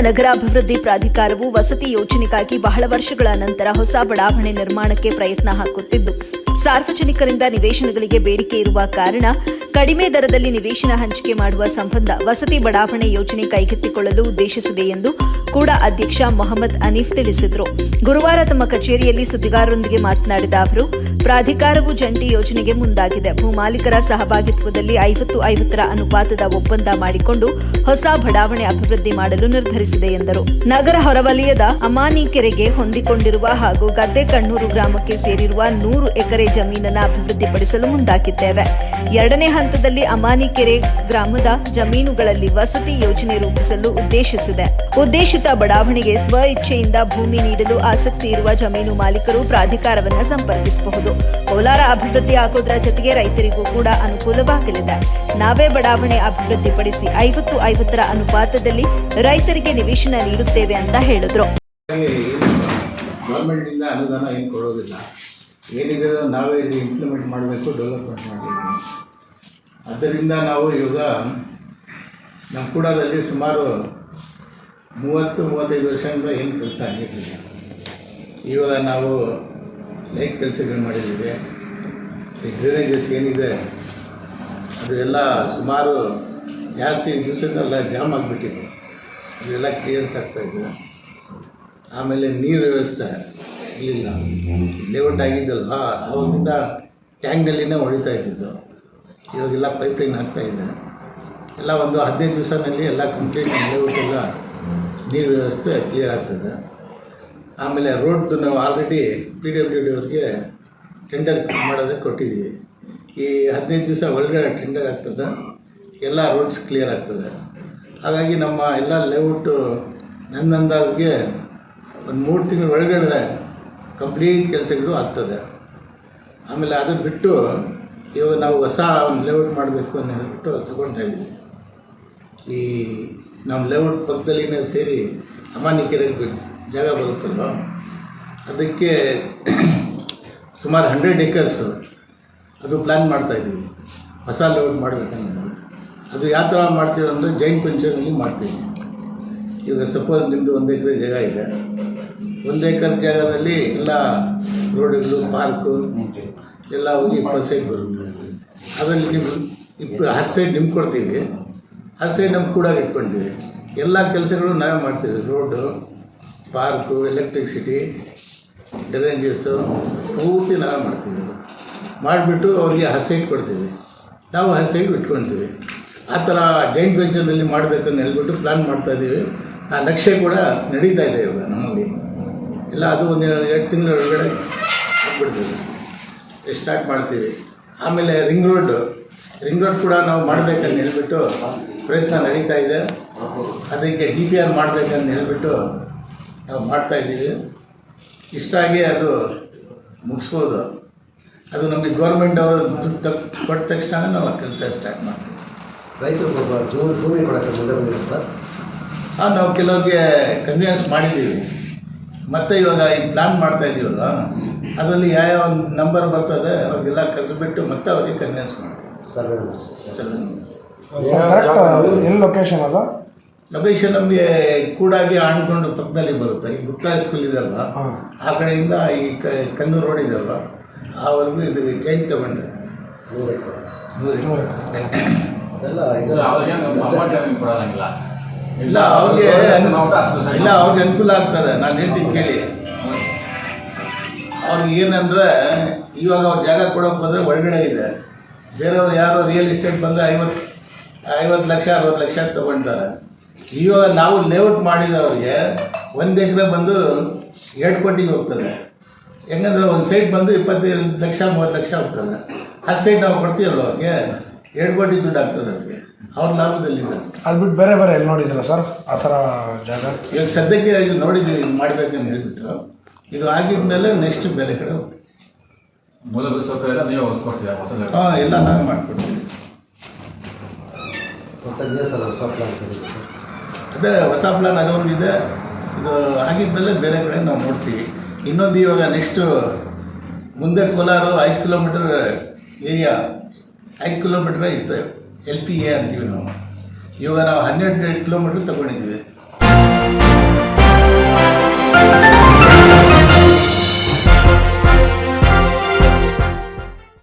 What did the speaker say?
ನಗರಾಭಿವೃದ್ಧಿ ಪ್ರಾಧಿಕಾರವು ವಸತಿ ಯೋಜನೆಗಾಗಿ ಬಹಳ ವರ್ಷಗಳ ನಂತರ ಹೊಸ ಬಡಾವಣೆ ನಿರ್ಮಾಣಕ್ಕೆ ಪ್ರಯತ್ನ ಹಾಕುತ್ತಿದ್ದು, ಸಾರ್ವಜನಿಕರಿಂದ ನಿವೇಶನಗಳಿಗೆ ಬೇಡಿಕೆ ಇರುವ ಕಾರಣ ಕಡಿಮೆ ದರದಲ್ಲಿ ನಿವೇಶನ ಹಂಚಿಕೆ ಮಾಡುವ ಸಂಬಂಧ ವಸತಿ ಬಡಾವಣೆ ಯೋಜನೆ ಕೈಗೆತ್ತಿಕೊಳ್ಳಲು ಉದ್ದೇಶಿಸಿದೆ ಎಂದು ಕೂಡ ಅಧ್ಯಕ್ಷ ಮೊಹಮ್ಮದ್ ಅನೀಫ್ ತಿಳಿಸಿದರು. ಗುರುವಾರ ತಮ್ಮ ಕಚೇರಿಯಲ್ಲಿ ಸುದ್ದಿಗಾರರೊಂದಿಗೆ ಮಾತನಾಡಿದ ಅವರು ಪ್ರಾಧಿಕಾರವು ಜಂಟಿ ಯೋಜನೆಗೆ ಮುಂದಾಗಿದೆ. ಭೂಮಾಲೀಕರ ಸಹಭಾಗಿತ್ವದಲ್ಲಿ ಐವತ್ತು ಐವತ್ತರ ಅನುಪಾತದ ಒಪ್ಪಂದ ಮಾಡಿಕೊಂಡು ಹೊಸ ಬಡಾವಣೆ ಅಭಿವೃದ್ಧಿ ಮಾಡಲು ನಿರ್ಧರಿಸಿದೆ ಎಂದರು. ನಗರ ಹೊರವಲಯದ ಅಮಾನಿ ಕೆರೆಗೆ ಹೊಂದಿಕೊಂಡಿರುವ ಹಾಗೂ ಗದ್ದೆ ಕಣ್ಣೂರು ಗ್ರಾಮಕ್ಕೆ ಸೇರಿರುವ ನೂರು ಎಕರೆ ಜಮೀನನ್ನು ಅಭಿವೃದ್ಧಿಪಡಿಸಲು ಮುಂದಾಗಿದ್ದೇವೆ. ಎರಡನೇ ಹಂತದಲ್ಲಿ ಅಮಾನಿ ಕೆರೆ ಗ್ರಾಮದ ಜಮೀನುಗಳಲ್ಲಿ ವಸತಿ ಯೋಜನೆ ರೂಪಿಸಲು ಉದ್ದೇಶಿಸಿದೆ. ಉದ್ದೇಶಿತ ಬಡಾವಣೆಗೆ ಸ್ವ ಇಚ್ಛೆಯಿಂದ ಭೂಮಿ ನೀಡಲು ಆಸಕ್ತಿ ಇರುವ ಜಮೀನು ಮಾಲೀಕರು ಪ್ರಾಧಿಕಾರವನ್ನು ಸಂಪರ್ಕಿಸಬಹುದು. ಕೋಲಾರ ಅಭಿವೃದ್ಧಿ ಆಗೋದ್ರ ಜೊತೆಗೆ ರೈತರಿಗೂ ಕೂಡ ಅನುಕೂಲವಾಗಲಿದೆ. ನಾವೇ ಬಡಾವಣೆ ಅಭಿವೃದ್ಧಿಪಡಿಸಿ ಐವತ್ತು ಐವತ್ತರ ಅನುಪಾತದಲ್ಲಿ ರೈತರಿಗೆ ನಿವೇಶನ ನೀಡುತ್ತೇವೆ ಅಂತ ಹೇಳಿದ್ರು. ಗೌರ್ಮೆಂಟಿಂದ ಅನುದಾನ ಏನು ಕೊಡೋದಿಲ್ಲ. ಏನಿದೆ ನಾವೇ ಇಲ್ಲಿ ಇಂಪ್ಲಿಮೆಂಟ್ ಮಾಡಬೇಕು ಡೆವಲಪ್ಮೆಂಟ್ ಮಾಡಬೇಕು. ಆದ್ದರಿಂದ ನಾವು ಇವಾಗ ನಮ್ಮ ಕೂಡದಲ್ಲಿ ಸುಮಾರು ಮೂವತ್ತು, ಮೂವತ್ತೈದು ವರ್ಷದಿಂದ ಏನು ಕೆಲಸ ಆಗಿರಲಿಲ್ಲ. ಇವಾಗ ನಾವು ಲೈಟ್ ಕೆಲಸಗಳು ಮಾಡಿದ್ದೀವಿ. ಈ ಡ್ರೈನೇಜಸ್ ಏನಿದೆ, ಅದು ಎಲ್ಲ ಸುಮಾರು ಜಾಸ್ತಿ ದಿವಸದಲ್ಲ ಜಾಮ್ ಆಗಿಬಿಟ್ಟಿದೆ. ಅದೆಲ್ಲ ಕ್ಲಿಯರ್ಸ್ ಆಗ್ತಾಯಿದೆ ಆಮೇಲೆ ನೀರು ವ್ಯವಸ್ಥೆ ಇರಲಿಲ್ಲ ಲೇಔಟ್ ಆಗಿದ್ದಲ್ವ ಅವಾಗಿಂದ ಟ್ಯಾಂಕ್ನಲ್ಲಿನೇ ಹೊಡಿತಾ ಇದ್ದಿದ್ದು. ಇವಾಗೆಲ್ಲ ಪೈಪ್ಲೈನ್ ಆಗ್ತಾ ಇದೆ. ಎಲ್ಲ ಒಂದು ಹದಿನೈದು ದಿವಸದಲ್ಲಿ ಎಲ್ಲ ಕಂಪ್ಲೀಟ್ ಲೇಔಟ್ ಎಲ್ಲ ನೀರು ವ್ಯವಸ್ಥೆ ಕ್ಲಿಯರ್ ಆಗ್ತದೆ. ಆಮೇಲೆ ರೋಡ್ದು ನಾವು ಆಲ್ರೆಡಿ ಪಿ ಡಬ್ಲ್ಯೂ ಡಿ ಅವ್ರಿಗೆ ಟೆಂಡರ್ ಮಾಡೋದಕ್ಕೆ ಕೊಟ್ಟಿದ್ದೀವಿ. ಈ ಹದಿನೈದು ದಿವಸ ಒಳಗಡೆ ಟೆಂಡರ್ ಆಗ್ತದೆ. ಎಲ್ಲ ರೋಡ್ಸ್ ಕ್ಲಿಯರ್ ಆಗ್ತದೆ. ಹಾಗಾಗಿ ನಮ್ಮ ಎಲ್ಲ ಲೇಔಟು ನನ್ನ ಅಂದಾಜಿಗೆ ಒಂದು ಮೂರು ತಿಂಗಳ ಒಳಗಡೆ ಕಂಪ್ಲೀಟ್ ಕೆಲಸಗಳು ಆಗ್ತದೆ. ಆಮೇಲೆ ಅದು ಬಿಟ್ಟು ಇವಾಗ ನಾವು ಹೊಸ ಒಂದು ಲೇಔಟ್ ಮಾಡಬೇಕು ಅಂತ ಹೇಳ್ಬಿಟ್ಟು ತಗೊಳ್ತಾ ಇದ್ದೀವಿ. ಈ ನಮ್ಮ ಲೇಔಟ್ ಪಕ್ಕದಲ್ಲಿನೇ ಸೇರಿ ಅಮಾನಿಕೆರೆ ಜಾಗ ಬರುತ್ತಲ್ವ? ಅದಕ್ಕೆ ಸುಮಾರು ಹಂಡ್ರೆಡ್ ಏಕರ್ಸು ಅದು ಪ್ಲ್ಯಾನ್ ಮಾಡ್ತಾ ಇದ್ದೀವಿ. ಹೊಸ ಲೋಡ್ ಮಾಡಬೇಕಂದ್ರೆ. ಅದು ಯಾವ ಥರ ಮಾಡ್ತೀವಿ ಅಂದರೆ ಜೈಂಟ್ ವೆಂಚರ್ನಲ್ಲಿ ಮಾಡ್ತೀವಿ. ಈಗ ಸಪೋಸ್ ನಿಮ್ಮದು ಒಂದು ಎಕರೆ ಜಾಗ ಇದೆ. ಒಂದು ಎಕರೆ ಜಾಗದಲ್ಲಿ ಎಲ್ಲ ರೋಡ್ಗಳು ಪಾರ್ಕು ಎಲ್ಲ ಹೋಗಿ ಇಪ್ಪತ್ತು ಸೈಡ್ ಬರುತ್ತೆ. ಅದರಲ್ಲಿ ನಿಮ್ಮ ಇಪ್ಪ ಹತ್ತು ಸೈಡ್ ನಿಮ್ಗೆ ಕೊಡ್ತೀವಿ. ಹತ್ತು ಸೈಡ್ ನಮ್ಗೆ ಕೂಡ ಇಟ್ಕೊಂಡಿವಿ. ಎಲ್ಲ ಕೆಲಸಗಳು ನಾವೇ ಮಾಡ್ತೀವಿ ರೋಡು ಪಾರ್ಕು ಎಲೆಕ್ಟ್ರಿಸಿಟಿ ಡ್ರೈನೇಜಸ್ಸು ಪೂರ್ತಿ ನಾವು ಮಾಡ್ತೀವಿ ಮಾಡಿಬಿಟ್ಟು ಅವರಿಗೆ ಹಸಿ ಇಟ್ಕೊಡ್ತೀವಿ ಕೊಡ್ತೀವಿ. ನಾವು ಹಸೈಟ್ ಇಟ್ಕೊಳ್ತೀವಿ ಆ ಥರ ಜೈಂಟ್ ವೆಂಚರ್ನಲ್ಲಿ ಮಾಡಬೇಕಂತ ಹೇಳ್ಬಿಟ್ಟು ಪ್ಲ್ಯಾನ್ ಮಾಡ್ತಾ ಇದ್ದೀವಿ. ಆ ನಕ್ಷೆ ಕೂಡ ನಡೀತಾ ಇದೆ ಇವಾಗ ನಮ್ಮಲ್ಲಿ. ಎಲ್ಲ ಅದು ಒಂದು ಎರಡು ತಿಂಗಳ ಒಳಗಡೆ ಹಾಕ್ಬಿಡ್ತೀವಿ ಸ್ಟಾರ್ಟ್ ಮಾಡ್ತೀವಿ. ಆಮೇಲೆ ರಿಂಗ್ ರೋಡ್ ರಿಂಗ್ ರೋಡ್ ಕೂಡ ನಾವು ಮಾಡಬೇಕಂತ ಹೇಳ್ಬಿಟ್ಟು ಪ್ರಯತ್ನ ನಡೀತಾ ಇದೆ. ಅದಕ್ಕೆ ಡಿ ಪಿ ಆರ್ ಮಾಡಬೇಕಂತ ಹೇಳ್ಬಿಟ್ಟು ನಾವು ಮಾಡ್ತಾ ಇದ್ದೀವಿ. ಇಷ್ಟಾಗಿ ಅದು ಮುಗಿಸ್ಬೋದು. ಅದು ನಮಗೆ ಗೌರ್ಮೆಂಟ್ ಅವರು ದುಡ್ಡು ಕೊಟ್ಟ ತಕ್ಷಣ ನಾವು ಆ ಕೆಲಸ ಸ್ಟಾರ್ಟ್ ಮಾಡ್ತೀವಿ. ರೈತರು ಸ್ವಲ್ಪ ಜೂನ್ ಭೂಮಿ ಕೊಡೋಕ್ಕೆ ಮುಂದೆ ಬಂದಿದೆ ಸರ್. ಹಾಂ ನಾವು ಕೆಲವ್ರಿಗೆ ಕನ್ವಿನ್ಸ್ ಮಾಡಿದ್ದೀವಿ. ಮತ್ತೆ ಇವಾಗ ಈ ಪ್ಲ್ಯಾನ್ ಮಾಡ್ತಾ ಇದ್ದೀವಲ್ಲ ಅದರಲ್ಲಿ ಯಾವ್ಯಾವ ನಂಬರ್ ಬರ್ತದೆ ಅವ್ರಿಗೆಲ್ಲ ಕರೆಸ್ಬಿಟ್ಟು ಮತ್ತೆ ಅವ್ರಿಗೆ ಕನ್ವಿನ್ಸ್ ಮಾಡ್ತೀವಿ. Sir sir. ಕರೆಕ್ಟ್ ಎಲ್ಲಿ ಲೊಕೇಶನ್ ಅದು? ಲೊಕೇಶನ್ ನಮಗೆ ಕೂಡಾಗಿ ಆಣ್ಕೊಂಡು ಪಕ್ಕದಲ್ಲಿ ಬರುತ್ತೆ. ಈ ಗುಪ್ತಾ ಸ್ಕೂಲ್ ಇದೆಲ್ಲ ಆ ಕಡೆಯಿಂದ ಈ ಕ ಕನ್ನೂರು ರೋಡ್ ಇದೆಲ್ಲ ಆವರೆಗೂ ಇದು ಜೈಂಟ್ ತಗೊಂಡೆ. ಇಲ್ಲ, ಅವ್ರಿಗೆ ಇಲ್ಲ ಅವ್ರಿಗೆ ಅನುಕೂಲ ಆಗ್ತದೆ. ನಾನು ಹೇಳ್ತೀನಿ ಕೇಳಿ. ಅವ್ರಿಗೆ ಏನಂದ್ರೆ ಇವಾಗ ಅವ್ರ ಜಾಗ ಕೊಡೋಕೆ ಬಂದರೆ ಒಳಗಡೆ ಇದೆ. ಬೇರೆಯವ್ರು ಯಾರೋ ರಿಯಲ್ ಎಸ್ಟೇಟ್ ಬಂದರೆ ಐವತ್ತು ಐವತ್ತು ಲಕ್ಷ ಅರವತ್ತು ಲಕ್ಷ ತಗೊಳ್ತಾರೆ ಇವಾಗ ನಾವು ಲೇಔಟ್ ಮಾಡಿದವ್ರಿಗೆ ಒಂದು ಎಕರೆ ಬಂದು ಎರಡು ಕೋಟಿಗೆ ಹೋಗ್ತದೆ. ಹೆಂಗಂದ್ರೆ ಒಂದು ಸೈಟ್ ಬಂದು ಇಪ್ಪತ್ತೈದು ಲಕ್ಷ ಮೂವತ್ತು ಲಕ್ಷ ಹೋಗ್ತದೆ. ಹತ್ತು ಸೈಟ್ ನಾವು ಕೊಡ್ತೀವಲ್ಲ ಅವ್ರಿಗೆ? ಎರಡು ಕೋಟಿ ದುಡ್ಡು ಆಗ್ತದೆ ಅವ್ರಿಗೆ. ಅವ್ರ ಲಾಭದಲ್ಲಿ ಅದು ಬಿಟ್ಟು ಬೇರೆ ಬೇರೆ ಎಲ್ಲಿ ನೋಡಿದ್ದೀರಾ ಸರ್? ಆ ಥರ ಜಾಗ? ಇವಾಗ ಸದ್ಯಕ್ಕೆ ಇದು ನೋಡಿದ್ದೀವಿ ಇದು ಮಾಡಬೇಕಂತ ಹೇಳಿಬಿಟ್ಟು. ಇದು ಆಗಿದ್ಮೇಲೆ ನೆಕ್ಸ್ಟ್ ಬೇರೆ ಕಡೆ ಹೋಗ್ತೀವಿ. ಮೂಲಭೂತ ಸೌಕರ್ಯ ಎಲ್ಲ ನೀವು ಹೊಸ್ಕೊಡ್ತೀರಾ? ಹೊಸ ಜಾಗ. ಹಾಂ ಎಲ್ಲ ನಾವು ಮಾಡಿಕೊಡ್ತೀವಿ. ಸರ್ ಹೊಸ ಪ್ಲಾನ್ ಸರ್ ಅದೇ ಹೊಸ ಪ್ಲಾನ್ ಅದೊಂದಿದೆ. ಇದು ಆಗಿದ್ಮೇಲೆ ಬೇರೆ ಕಡೆ ನಾವು ನೋಡ್ತೀವಿ. ಇನ್ನೊಂದು ಇವಾಗ ನೆಕ್ಸ್ಟು ಮುಂದೆ ಕೋಲಾರ ಐದು ಕಿಲೋಮೀಟರ್ ಏರಿಯಾ ಐದು ಕಿಲೋಮೀಟ್ರ ಇತ್ತು. ಎಲ್ ಪಿ ಎ ಅಂತೀವಿ ನಾವು. ಇವಾಗ ನಾವು ಹನ್ನೆರಡು ಕಿಲೋಮೀಟ್ರ್ ತಗೊಂಡಿದ್ದೀವಿ.